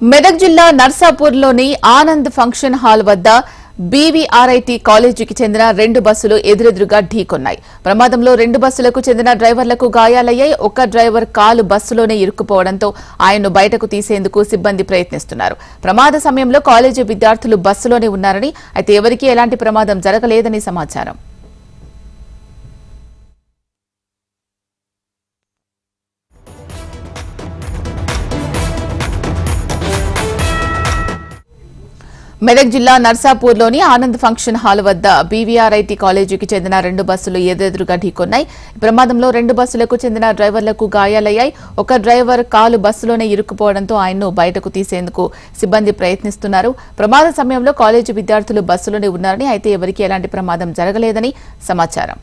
మెదక్ జిల్లా నర్సాపూర్లోని Anand function hall వద్ద బీవీఆర్ఐటి కాలేజీకి చెందిన రెండు బస్సులు ఎదురెదురుగా ఢీకొన్నాయి. ప్రమాదంలో రెండు బస్సులకు చెందిన డ్రైవర్లకు గాయాలయ్యాయి. ఒక డ్రైవర్ కాలు బస్సులోనే ఇరుక్కుపోవడంతో ఆయన్ను బయటకు తీసేందుకు సిబ్బంది ప్రయత్నిస్తున్నారు. ప్రమాద సమయంలో కాలేజీ విద్యార్థులు బస్సులోనే ఉన్నారని అయితే ఎవరికీ ఎలాంటి ప్రమాదం జరగలేదని సమాచారం. మెదక్ జిల్లా నర్సాపూర్లోని ఆనంద్ ఫంక్షన్ హాల్ వద్ద బీవీఆర్ఐటి కాలేజీకి చెందిన రెండు బస్సులు ఎదురెదురుగా ఢీకొన్నాయి. ప్రమాదంలో రెండు బస్సులకు చెందిన డ్రైవర్లకు గాయాలయ్యాయి. ఒక డ్రైవర్ కాలు బస్సులోనే ఇరుక్కుపోవడంతో ఆయన్ను బయటకు తీసేందుకు సిబ్బంది ప్రయత్నిస్తున్నారు. ప్రమాద సమయంలో కాలేజీ విద్యార్థులు బస్సులోనే ఉన్నారని అయితే ఎవరికీ ఎలాంటి ప్రమాదం జరగలేదని సమాచారం.